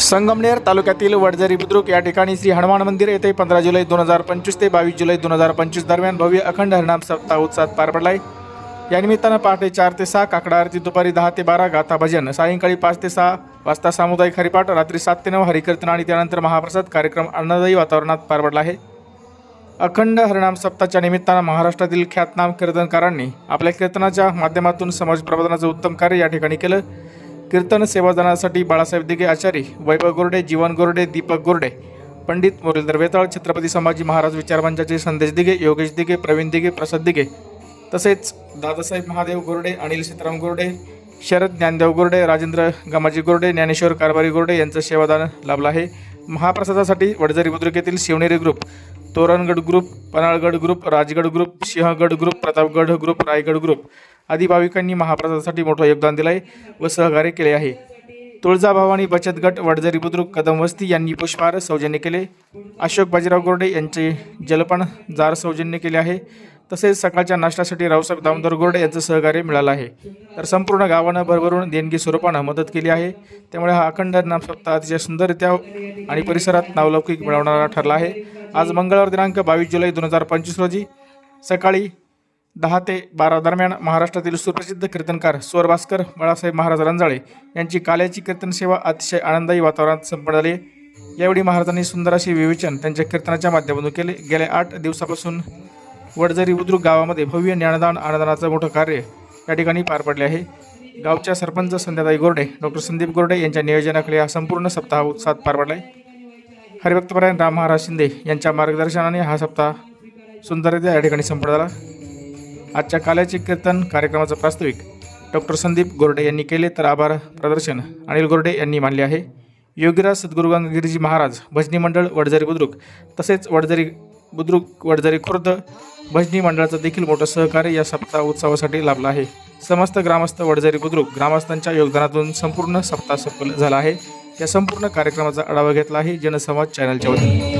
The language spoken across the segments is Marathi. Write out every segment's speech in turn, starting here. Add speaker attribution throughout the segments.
Speaker 1: संगमनेर तालुक्यातील वडझरी बुद्रुक या ठिकाणी श्री हनुमान मंदिर येथे पंधरा जुलै दोन हजार पंचवीस ते बावीस जुलै दोन हजार पंचवीस दरम्यान भव्य अखंड हरणाम सप्ताह उत्साहात पार पडलाय. या निमित्तानं पहाटे चार ते सहा काकडा आरती दुपारी दहा ते बारा गाथा भजन सायंकाळी पाच ते सहा वाजता सामुदायिक हरिपाठ रात्री सात ते नऊ हरिकीर्तन आणि त्यानंतर महाप्रसाद कार्यक्रम अन्नदायी वातावरणात पार पडला आहे. अखंड हरिणाम सप्ताहाच्या निमित्तानं महाराष्ट्रातील ख्यातनाम कीर्तनकारांनी आपल्या कीर्तनाच्या माध्यमातून समाज प्रबोधनाचं उत्तम कार्य या ठिकाणी केलं. कीर्तन सेवादानासाठी बाळासाहेब दिघे आचारी वैभव गोरडे जीवन गोरडे दीपक गोरडे पंडित मुरलीधर वेताळ छत्रपती संभाजी महाराज विचारमंचाचे संदेश दिघे योगेश दिघे प्रवीण दिघे प्रसाद दिघे. तसेच दादासाहेब महादेव गोरडे अनिल सीताराम गोरडे शरद ज्ञानदेव गोरडे राजेंद्र गमाजी गोरडे ज्ञानेश्वर कारभारी गोरडे यांचं सेवादान लाभलं आहे. महाप्रसादासाठी वडझरी बुद्रुक येथील Shivneri group Torangad group Panhalgad group Rajgad group Sinhagad group Pratapgad group Raigad group आदी भाविकांनी महाप्रसादासाठी मोठं योगदान दिलं आहे व सहकार्य केले आहे. तुळजाभवानी बचत गट वडझरी बुद्रुक कदम वस्ती यांनी पुष्पहार सौजन्य केले. अशोक बाजीराव गोरडे यांचे जलपण जार सौजन्य केले आहे. तसेच सकाळच्या नाश्त्यासाठी रावसाहेब दामोदर गोरडे यांचं सहकार्य मिळालं आहे. तर संपूर्ण गावानं भरभरून देणगी स्वरूपानं मदत केली आहे. त्यामुळे हा अखंड नाम सप्ताह अतिशय सुंदररित्या आणि परिसरात नावलौकिक मिळवणारा ठरला आहे. आज मंगळवार दिनांक बावीस जुलै दोन हजार पंचवीस रोजी सकाळी दहा ते बारा दरम्यान महाराष्ट्रातील सुप्रसिद्ध कीर्तनकार स्वर भास्कर बाळासाहेब महाराज रंजाळे यांची काल्याची कीर्तन सेवा अतिशय आनंदायी वातावरणात संपन्न झाली. यावेळी महाराजांनी सुंदर असे विवेचन त्यांच्या कीर्तनाच्या माध्यमातून केले. गेल्या आठ दिवसापासून वडझरी बुद्रुक गावामध्ये भव्य ज्ञानदान अन्नदानाचं मोठं कार्य या ठिकाणी पार पडले आहे. गावच्या सरपंच संध्याताई गोरडे डॉक्टर संदीप गोरडे यांच्या नियोजनाखाली हा संपूर्ण सप्ताह उत्साहात पार पडला आहे. हरिभक्तपरायण राम महाराज शिंदे यांच्या मार्गदर्शनाने हा सप्ताह सुंदररित्या या ठिकाणी संपन्न झाला. आजच्या काल्याचे कीर्तन कार्यक्रमाचं प्रास्ताविक डॉक्टर संदीप गोरडे यांनी केले तर आभार प्रदर्शन अनिल गोरडे यांनी मानले आहे. योगीराज सद्गुरू गंगागिरीजी महाराज भजनी मंडळ वडझरी बुद्रुक तसेच वडझरी बुद्रुक वडझरी खुर्द भजनी मंडळाचं देखील मोठं सहकार्य या सप्ताह उत्सवासाठी लाभलं आहे. समस्त ग्रामस्थ वडझरी बुद्रुक ग्रामस्थांच्या योगदानातून संपूर्ण सप्ताह सफल झाला आहे. या संपूर्ण कार्यक्रमाचा आढावा घेतला आहे जनसंवाद चॅनलच्या वतीने.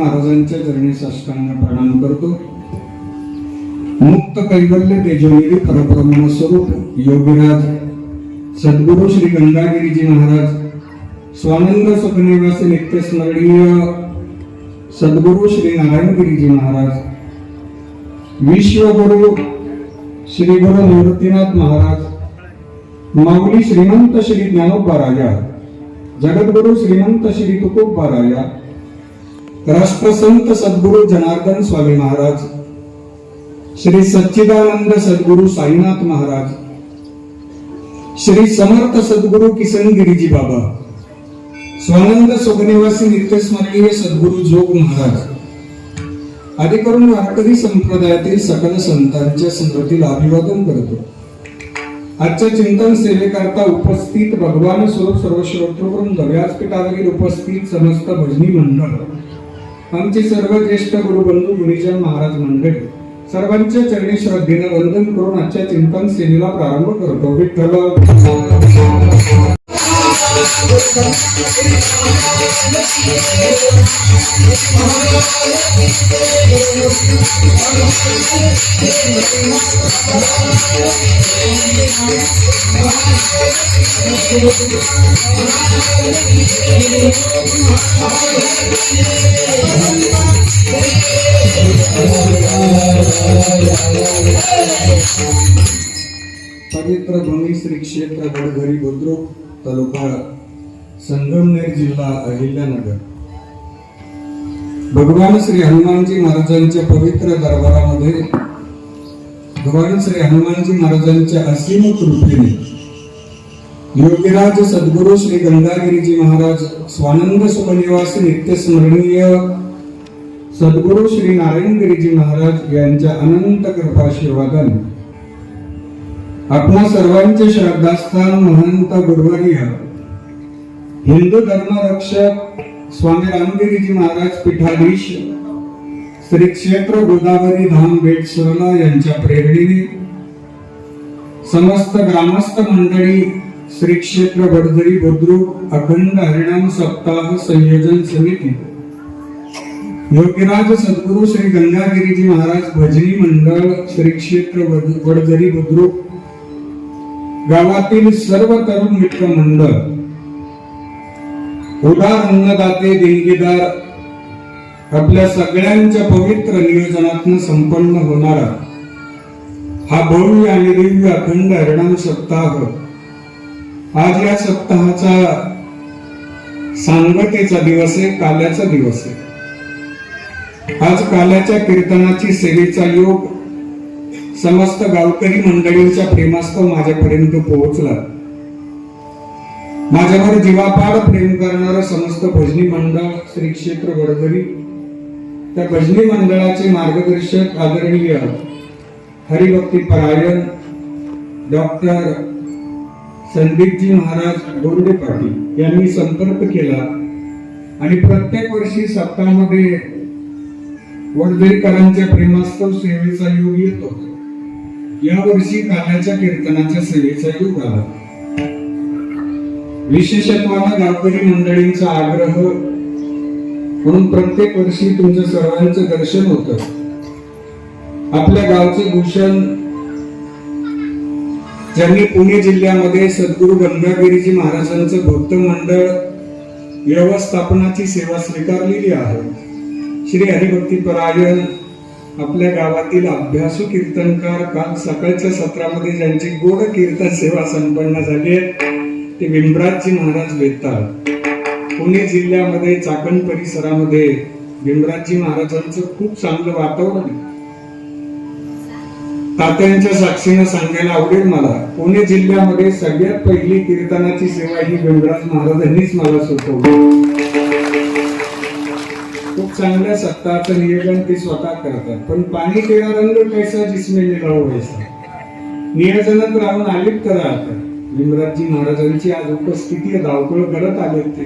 Speaker 2: महाराजांच्या चरणी साष्टांना प्रणाम करतो. मुक्त कैवल्य तेजोनिधी परब्रह्म स्वरूप योगीराज सद्गुरु श्री गंगागिरीजी महाराज स्वानंद सुखनिवासी नित्य स्मरणीय सद्गुरु श्री नारायणगिरीजी महाराज विश्वगुरु श्री गुरु निवृत्तीनाथ महाराज माऊली श्रीमंत श्री ज्ञानोबा राजा जगद्गुरु श्रीमंत श्री तुकोबा राजा राष्ट्रसंत सद्गुरु जनार्दन स्वामी महाराज श्री सच्चिदानंद सद्गुरु साईनाथ महाराज श्री समर्थ सद्गुरु किसन गिरीजी बाबा स्वानंद सुखनिवासी नित्यस्मरणीय सद्गुरु जोग महाराज अधिकरून वारकरी संप्रदायातील सकल संतांच्या स्मृतीला अभिवादन करतो. आजच्या चिंतन सेवेकरता उपस्थित भगवान स्वरूप सर्व व्यासपीठावरील उपस्थित समस्त भजनी मंडळ आमचे सर्व ज्येष्ठ गुरुबंधू गुरुजन महाराज मंडळी सर्वांच्या चरणी श्रद्धेनं वंदन करून आजच्या चिंतन सेवेला प्रारंभ करतो. विठ्ठल. पवित्र भूमी श्री क्षेत्र गडघरी बुद्रुक तालुका संगमनेर जिल्हा अहिल्यानगर. भगवान श्री हनुमानजी महाराजांच्या पवित्र दरबारामध्ये भगवान श्री हनुमानजी महाराजांच्या असीम कृपेने योगीराज सद्गुरू श्री गंगागिरीजी महाराज स्वानंद सुखनिवास नित्य स्मरणीय सद्गुरू श्री नारायणगिरीजी महाराज यांच्या अनंत कृपाशीर्वादाने आपल्या सर्वांचे श्रद्धास्थान महंत गुरुवारी हिंदू धर्म रक्षक स्वामी रामगिरीजी महाराज पीठाधीश श्री क्षेत्र गोदावरी धाम बेट सरला यांच्या प्रेरणेने समस्त ग्रामस्थ मंडळी श्री क्षेत्र वर्धरी बुद्रुक अखंड हरिणाम सप्ताह संयोजन समिती योगीराज सद्गुरु श्री गंगागिरीजी महाराज भजनी मंडळ श्री क्षेत्र बड- बुद्रुक गावातील सर्व तरुण मित्र मंडळ उदार अन्नदाते देणगीदार. आपल्या सगळ्यांच्या पवित्र नियोजनातून संपन्न होणारा हा भव्य आणि दिव्य अखंड हरिणाम सप्ताह. आज या सप्ताहाचा सांगतेचा दिवस आहे काल्याचा दिवस आहे. आज काल्याच्या कीर्तनाची सेवेचा योग समस्त गावकरी मंडळींच्या प्रेमास्तव माझ्यापर्यंत पोहोचला. माझ्यावर जीवापाड प्रेम करणारं समस्त भजनी मंडळ श्री क्षेत्र गडकरी त्या भजनी मंडळाचे मार्गदर्शक आदरणीय हरिभक्ती परायण डॉक्टर संदीपजी महाराज गोरडे पाटील यांनी संपर्क केला आणि प्रत्येक वर्षी सप्ताहामध्ये वडदेकरांच्या प्रेमास्तव सेवेचा योग येतो. या वर्षी काल्याच्या कीर्तनाच्या सेवेचा योग आला. विशेषत्वानं गावकरी मंडळींचा आग्रह म्हणून प्रत्येक वर्षी तुमचं सर्वांचं दर्शन होत. आपल्या गावचे भूषण ज्यांनी पुणे जिल्ह्यामध्ये सद्गुरू गंगागिरीजी महाराजांचं भक्त मंडळ व्यवस्थापनाची सेवा स्वीकारलेली आहे. श्री हरिभक्ती परायण आपल्या गावातील अभ्यासू कीर्तनकार काल सकाळच्या सत्रामध्ये ज्यांची गोड कीर्तन सेवा संपन्न झाली आहे. ते भीमराजजी महाराज बेताळ पुणे जिल्ह्यामध्ये चाकण परिसरामध्ये भीमराजजी महाराजांचं खूप चांगलं वातावरण आहे. तात्यांच्या साक्षीनं सांगायला आवडेल मला पुणे जिल्ह्यामध्ये सगळ्यात पहिली कीर्तनाची सेवा ही भीमराज महाराजांनीच मला सुचवली खूप चांगल्या सत्ताचं नियोजन ते स्वतः करतात. पण पाणी केला रंग कैसा जिसमे निघाव व्हायचा नियोजनात राहून आलिप्त राहतात लिंगराजी महाराजांची आज उपस्थिती धावपळ करत आले ते.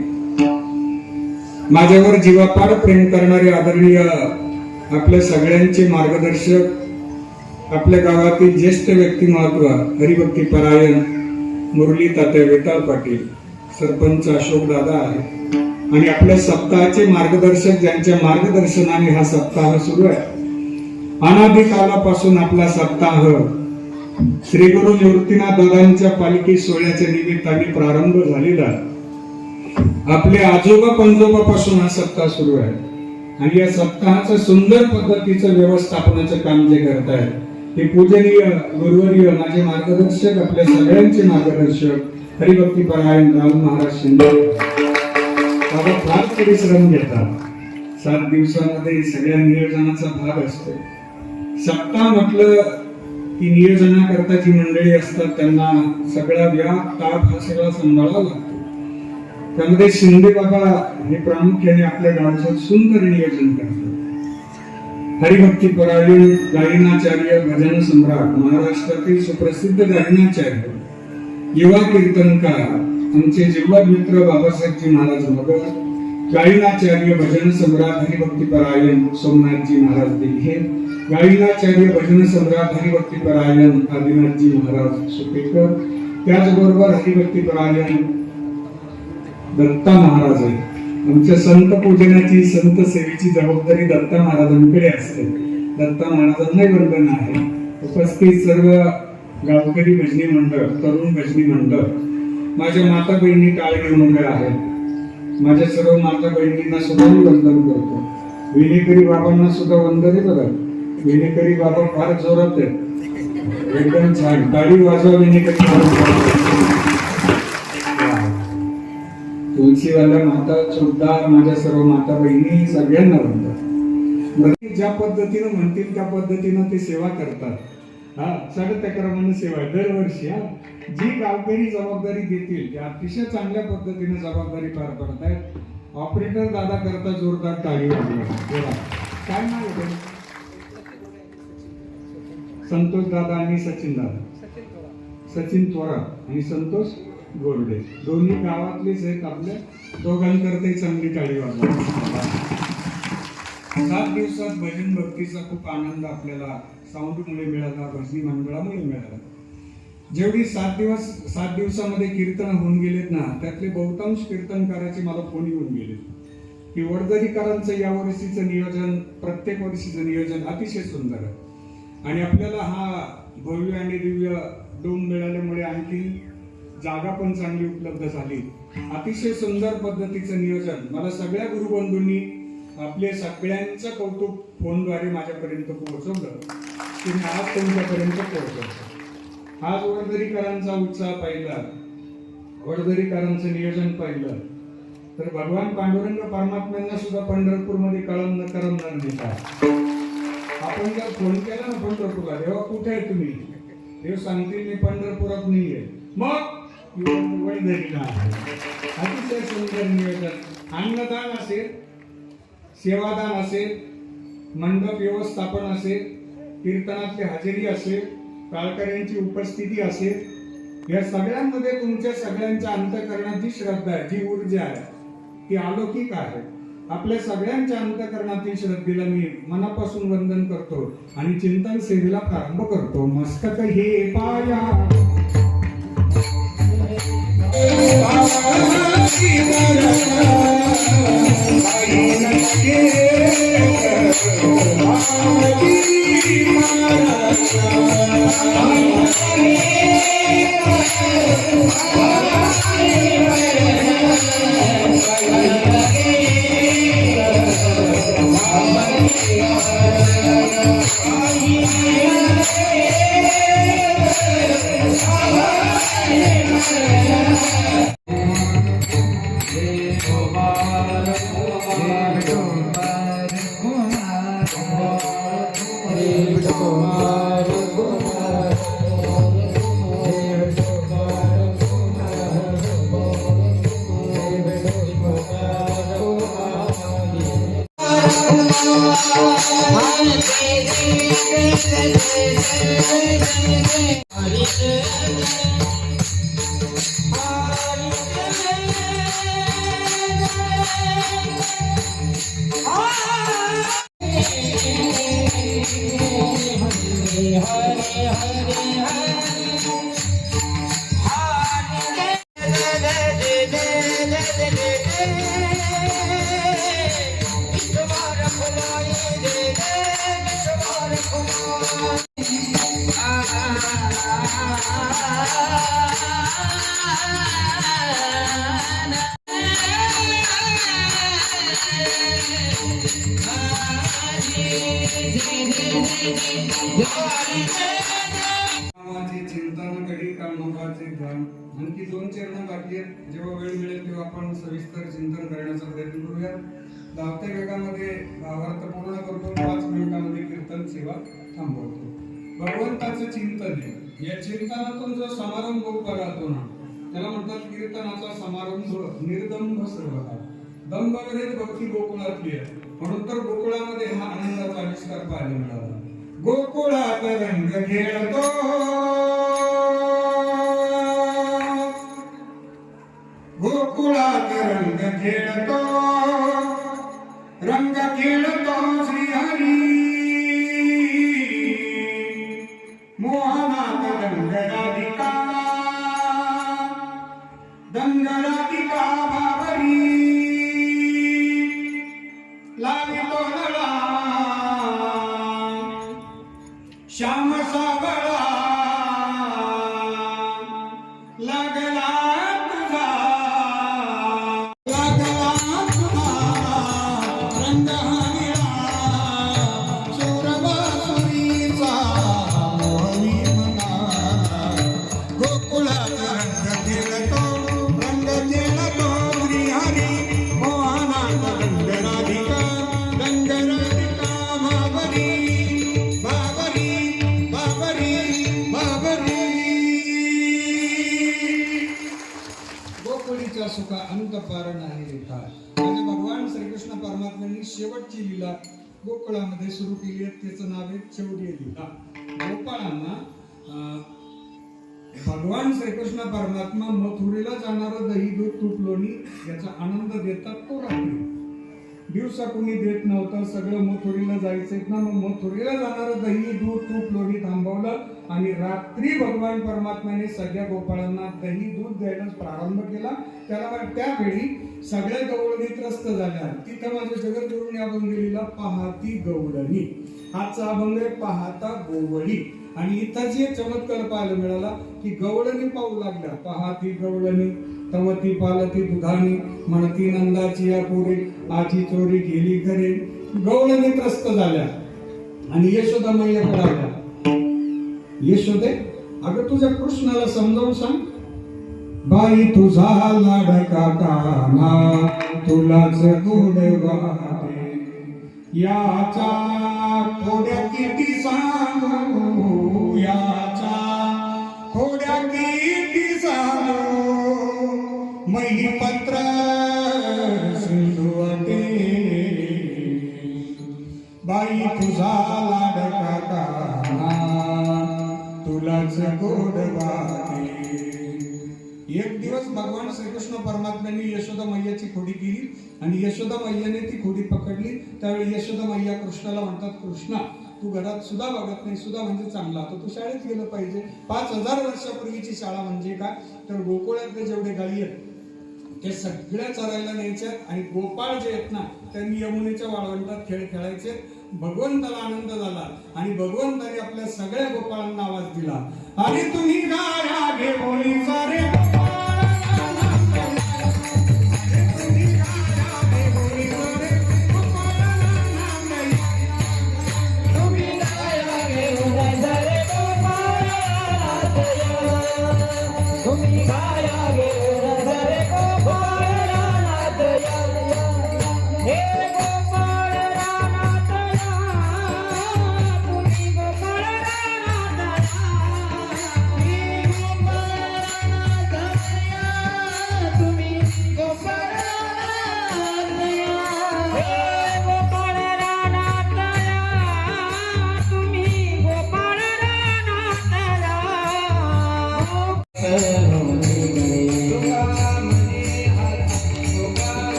Speaker 2: माझ्यावर जीवापार प्रेम करणारे आदरणीय आपल्या सगळ्यांचे मार्गदर्शक आपल्या गावातील ज्येष्ठ व्यक्तिमत्व हरिभक्ती परायण मुरली तात्या वेताळ पाटील सरपंच अशोक दादा आहे. आणि आपल्या सप्ताहाचे मार्गदर्शक ज्यांच्या मार्गदर्शनाने हा सप्ताह सुरू आहे. अनादिकालापासून आपला सप्ताह श्री गुरु निवृत्तीनाथ दादांच्या पालखी सोहळ्याच्या निमित्ताने प्रारंभ झालेला. आपले आजोबा पंजोबा पासून हा सप्ताह सुरू आहे. आणि या सप्ताहाचं सुंदर पद्धतीचं व्यवस्थापनाचं काम जे करत आहे ते पूजनीय गुरुवर्य माझे मार्गदर्शक आपल्या सगळ्यांचे मार्गदर्शक हरिभक्ती परायण राम महाराज शिंदे बाबा फार परिश्रम घेतात. सात दिवसामध्ये सगळ्या नियोजनाचा भाग असतो. सप्ताह म्हटलं की नियोजनाकरता जी मंडळी असतात त्यांना सगळा व्याप ताप हा सगळा सांभाळावा लागतो. त्यामध्ये शिंदे बाबा हे प्रामुख्याने आपल्या गावचं सुंदर नियोजन करतात. हरिभक्ती परायण गायनाचार्य भजन सम्राट महाराष्ट्रातील सुप्रसिद्ध गायनाचार्य युवा कीर्तनकार आमचे जिल्हा मित्र बाबासाहेबजी महाराज मगर गायनाचार्य भजन सम्राट हरिभक्ती परायण सोमनाथजी महाराज दिघे गायनाचार्य भजन सम्राट हरिभक्ती परायण आदिनाथजी महाराज सुपेकर. त्याचबरोबर हरिभक्ती परायण दत्ता महाराज आहे आमच्या संत पूजनाची संत सेवेची जबाबदारी दत्ता महाराजांकडे असते. दत्ता महाराजांनाही वंदन आहे. उपस्थित सर्व गावकरी भजनी मंडळ तरुण भजनी मंडळ माझ्या माता बहिणी टाळ घेऊन आहे आहेत. माझ्या सर्व माता बहिणींना सुद्धा मी वंदन करतो. विनेकरी बाबांना सुद्धा वंदन आहे विनेकरी बाबा फार जोरात आहेत. एकदम छान. टाळी वाजवा विनेकरी तुळशीवाल्या माता सुद्धा माझ्या सर्व माता बहिणी सगळ्यांना म्हणतात. प्रत्येक ज्या पद्धतीनं म्हणतील त्या पद्धतीनं ते सेवा करतात. हा सगळं क्रमानं सेवा दरवर्षी हा. जी गावकरी जबाबदारी देतील त्या अतिशय चांगल्या पद्धतीने जबाबदारी पार पडतायत. ऑपरेटर दादा करता जोरदार टाळी वाजवा. बोला. काय नाव संतोष दादा आणि सचिन दादा. सचिन थोरात. आणि संतोष गोरडे. दोन्ही गावातलेच आहेत आपल्या. दोघांकरता चांगली टाळी वाजवा. सात दिवसात भजन भक्तीचा खूप आनंद आपल्याला साऊंडमुळे मिळाला भजनी मंडळामुळे मिळाला. जेवढी सात दिवस सात दिवसामध्ये कीर्तन होऊन गेलेत ना त्यातले बहुतांश कीर्तनकाराचे मला फोन येऊन गेले की वडदरीकरांचं या वर्षीचं नियोजन प्रत्येक वर्षीचं नियोजन अतिशय सुंदर आहे. आणि आपल्याला हा भव्य आणि दिव्य डोम मिळाल्यामुळे आणखी जागा पण चांगली उपलब्ध झाली. अतिशय सुंदर पद्धतीचं नियोजन. मला सगळ्या गुरुबंधूंनी आपले सगळ्यांचं कौतुक फोनद्वारे माझ्यापर्यंत पोहोचवलं. की मी आज तुमच्यापर्यंत पोहोचवलं आज वडदरीकरांचा उत्साह पाहिला. वडदरीकरांचं नियोजन पाहिलं. तर भगवान पांडुरंग परमात्म्यांना सुद्धा पंढरपूरमध्ये कळम न करमणार देतात आपण जर फोन केला ना पंढरपूरला देवा कुठे आहे तुम्ही? देव सांगतील मी पंढरपुरात नाहीये. मग आहे अतिशय सुंदर नियोजन. अन्नदान असेल सेवादान असेल मंडप व्यवस्थापन असेल कीर्तनातली हजेरी असेल काळकऱ्यांची उपस्थिती असेल या सगळ्यांमध्ये तुमच्या सगळ्यांच्या अंतकरणात जी श्रद्धा आहे जी ऊर्जा आहे ती अलौकिक आहे. आपल्या सगळ्यांच्या अंतकरणातील श्रद्धेला मी मनापासून वंदन करतो आणि चिंतन सेवेला प्रारंभ करतो. मस्तक हे पाया. Thank you. चरण आहेत जेव्हा वेळ मिळेल तेव्हा आपण सविस्तर चिंतन करण्याचा प्रयत्न करूया. धावत्या वेगामध्ये भावार्थ पूर्ण करतो. पाच मिनिटांमध्ये कीर्तन सेवा थांबवतो. भगवंताचं चिंतन आहे. या चिंतनातून जो समारंभ उभा राहतो ना त्याला म्हणतात कीर्तनाचा समारंभ निर्दंभ सर्व दंभ वगैरे भक्ती गोकुळातली आहे. म्हणून तर गोकुळामध्ये हा आनंदाचा आविष्कार पाहायला मिळाला. गोकुळात रंग खेळतो. रंग गोकुळामध्ये सुरू केली आहे. त्याचं नाव आहे चौडी लीला गोपाळांना अं, भगवान श्रीकृष्ण परमात्मा मथुरेला जाणारं दही दूध तूप लोणी याचा आनंद देतात तो रात्री दिवसा कोणी देत नव्हतं सगळं मथुरीला जायचं. ना मग मथुरीला जाणारं दही दूध तूप लोणी थांबवलं आणि रात्री भगवान परमात्म्याने सगळ्या गोपाळांना दही दूध द्यायला प्रारंभ केला. त्याला मग त्यावेळी सगळ्या गवळणी त्रस्त झाल्या तिथं माझ्या जगद्गुरूंनी अभंग लिहिला पाहती गवळणी. आजचा अभंग आहे पाहता गोवळी. आणि इथं जे चमत्कार पाहायला मिळाला की गवळणी पाहू लागल्या. पहाती गवळणी. तवती पालती दुधानी म्हणती नंदाची या पुरे आची चोरी गेली घरे. गवळणी त्रस्त झाल्या. आणि यशोदा मैयाकडे आल्या यशोदे अगं तुझ्या कृष्णाला समजावून सांग. बाई तुझा लाडका काना तुलाच गोड वाटे याचा ही पत्र सिंधू वाटे बाई तुझा लाडका तुलाच गोड वाटे एक दिवस भगवान श्रीकृष्ण परमात्म्यांनी यशोदा मैयाची खोडी केली आणि यशोदा मैयाने ती खोडी पकडली. त्यावेळी यशोदा मैया कृष्णाला म्हणतात कृष्णा तू घरात सुद्धा बघत नाही सुद्धा म्हणजे चांगला. तर तू शाळेत गेलं पाहिजे. पाच हजार वर्षापूर्वीची शाळा म्हणजे काय? तर गोकुळातले जेवढे गायी आहेत हे सगळ्या चरायला न्यायच्यात आणि गोपाळ जे आहेत ना त्यांनी यमुनेच्या वाळवंटात खेळ खेळायचे भगवंताला आनंद झाला आणि भगवंताने आपल्या सगळ्या गोपाळांना आवाज दिला. आणि तुम्ही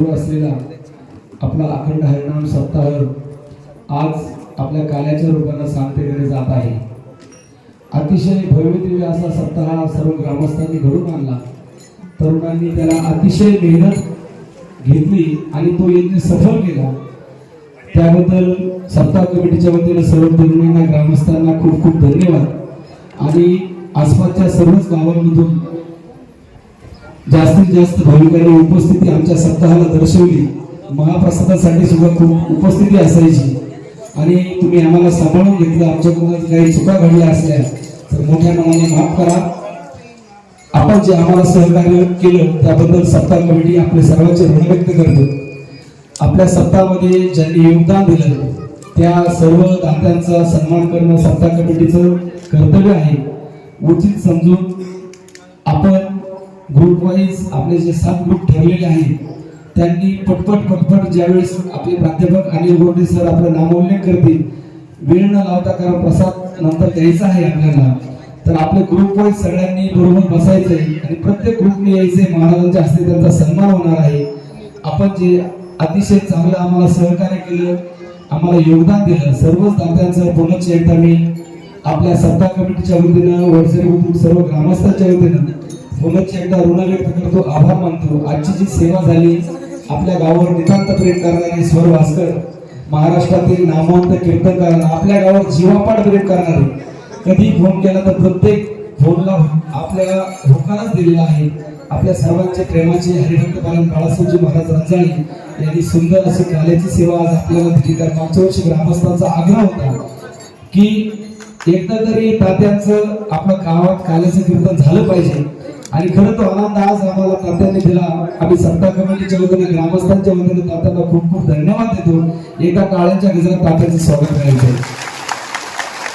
Speaker 2: सुरू
Speaker 3: असलेला आपला अखंड हरिणाम सप्ताह आज आपल्या काल्याच्या रूपानं सांगतेकडे जात आहे. अतिशय भव्यदिव्य असा सप्ताह सर्व ग्रामस्थांनी घडून आणला. तरुणांनी त्याला अतिशय मेहनत घेतली आणि तो यज्ञ सफल केला. त्याबद्दल सप्ताह कमिटीच्या वतीनं सर्व तरुणांना ग्रामस्थांना खूप खूप धन्यवाद. आणि आसपासच्या सर्वच गावांमधून जास्तीत जास्त भाविकांनी उपस्थिती आमच्या सप्ताहाला दर्शवली. महाप्रसादासाठी सुद्धा खूप उपस्थिती असायची. आणि तुम्ही आम्हाला सांभाळून घेतलं. आमच्याकडून काही चुका घडल्या असल्या तर मोठ्या मनाने माफ करा. आपण जे आम्हाला सहकार्य केलं त्याबद्दल सत्ता कमिटी आपले सर्वांचे ऋण व्यक्त करतो. आपल्या सत्तामध्ये ज्यांनी योगदान दिलं त्या सर्व दात्यांचा सन्मान करणं सत्ता कमिटीचं कर्तव्य आहे. उचित समजून आपण ग्रुप वाईज आपले जे सात ग्रुप ठरलेले आहेत त्यांनी पटपट पटपट ज्यावेळेस आपले प्राध्यापक अनिल गोडे सर आपलं नामोल्लेख करतील वेळ न लावता कारण प्रसाद नंतर द्यायचा आहे आपल्याला. तर आपले ग्रुप वाईज सगळ्यांनी बरोबर आहे आणि प्रत्येक ग्रुपने यायचे महाराजांच्या हस्ते त्यांचा सन्मान होणार आहे. आपण जे अतिशय चांगलं आम्हाला सहकार्य केलं आम्हाला योगदान दिलं सर्वच दात्यांचं पुनश्च एकदा मी आपल्या सत्ता कमिटीच्या वतीनं वडसरी सर्व ग्रामस्थांच्या वतीनं पुनश्च एकदा ऋण व्यक्त करतो आभार मानतो. आजची जी सेवा झाली आपल्या गावावर नितांत प्रेम करणारे स्वर भास्कर महाराष्ट्रातील नामवंत कीर्तनकार आपल्या गावावर जीवापाड प्रेम करणारे. कधी फोन केला तर प्रत्येक फोनला आपल्या होकारच दिलेला आहे. आपल्या सर्वांच्या प्रेमाचे हरिभक्त पालन बाळासाहेबजी महाराज रंजाळी यांनी सुंदर अशी काल्याची सेवा आज आपल्याला दिली. तर मागच्या वर्षी ग्रामस्थांचा आग्रह होता की एकदा तरी तात्यांचं आपल्या गावात काल्याचं कीर्तन झालं पाहिजे. आणि खरं तो आनंद आज आम्हाला तात्यांनी दिला. आम्ही सत्ता कमिटीच्या वतीने ग्रामस्थांच्या वतीने तात्यांना खूप खूप धन्यवाद देतो. एका काळ्यांच्या गजरात तात्यांचं स्वागत करायचं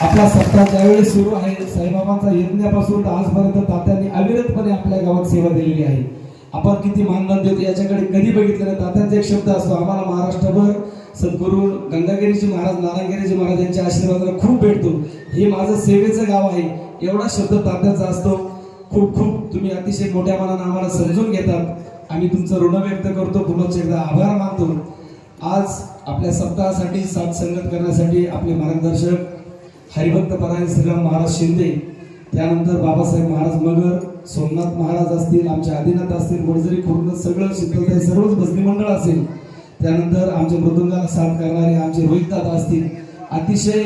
Speaker 3: आपला सत्ता ज्यावेळी सुरू आहे साईबाबांचा यज्ञापासून तर आजपर्यंत तात्यांनी अविरतपणे आपल्या गावात सेवा दिलेली आहे. आपण किती मानधन देतो याच्याकडे कधी बघितलं नाही. तात्यांचा एक शब्द असतो आम्हाला महाराष्ट्रभर सद्गुरू गंगागिरीजी महाराज नारायणगिरीजी महाराज यांच्या आशीर्वादाला खूप भेटतो. हे माझं सेवेचं गाव आहे. एवढा शब्द तात्याचा असतो. खूप खूप तुम्ही अतिशय मोठ्या मनानं आम्हाला समजून घेतात. आम्ही तुमचं ऋण व्यक्त करतो. पुनश्च एकदा आभार मानतो. आज आपल्या सप्ताहासाठी साथ संगत करण्यासाठी आपले मार्गदर्शक हरिभक्त परायण श्रीराम महाराज शिंदे त्यानंतर बाबासाहेब महाराज मगर सोमनाथ महाराज असतील आमचे आदिनाथ असतील वडजरी खुर्द सगळं शीतलताई सर्वच भजनी मंडळ असेल. त्यानंतर आमच्या मृदुंगाला साथ करणारे आमचे रोहित दादा असतील. अतिशय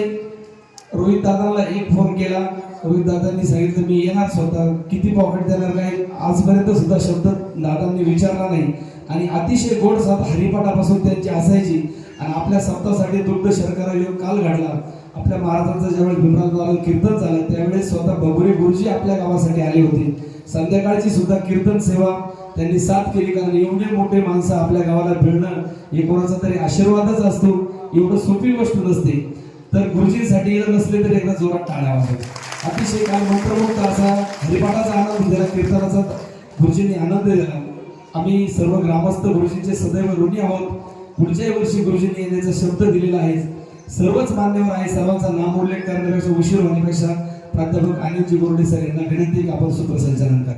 Speaker 3: रोहित दादाला एक फोन केला. रोहित दादांनी सांगितलं मी येणार स्वतः. किती पॉकेट देणार काय? आजपर्यंत सुद्धा शब्द दादांनी विचारला नाही. आणि अतिशय गोड साथ हरिपाठापासून त्यांची असायची. आणि आपल्या सप्तासाठी दुग्ध शर्करा योग काल घडला. आपल्या महाराजांचं ज्यावेळेस भीमराव कीर्तन झालं त्यावेळेस स्वतः बबुरे गुरुजी आपल्या गावासाठी आले होते. संध्याकाळची सुद्धा कीर्तन सेवा त्यांनी साथ केली कारण एवढे मोठे माणसं आपल्या गावाला भिडणं हे कोणाचा तरी आशीर्वादच असतो. एवढं सोपी गोष्ट नसते. तर गुरुजींसाठी येत नसले तर एकदा जोरात टाळ्या वाजवत अतिशय काल मंत्रमुक्त असा हरिपाठाचा आनंद दिला कीर्तनाचा गुरुजींनी आनंद दिला आम्ही सर्व ग्रामस्थ गुरुजींचे सदैव ऋणी आहोत. पुढच्याही वर्षी गुरुजींनी येण्याचा शब्द दिलेला आहे. सर्वच मान्यवर आहे सर्वांचा नाम उल्लेख करण्यापेक्षा उशीर होण्यापेक्षा प्राध्यापक आनंदजी बोर्डे सर यांना विनंती आपण सूत्रसंचालन करा.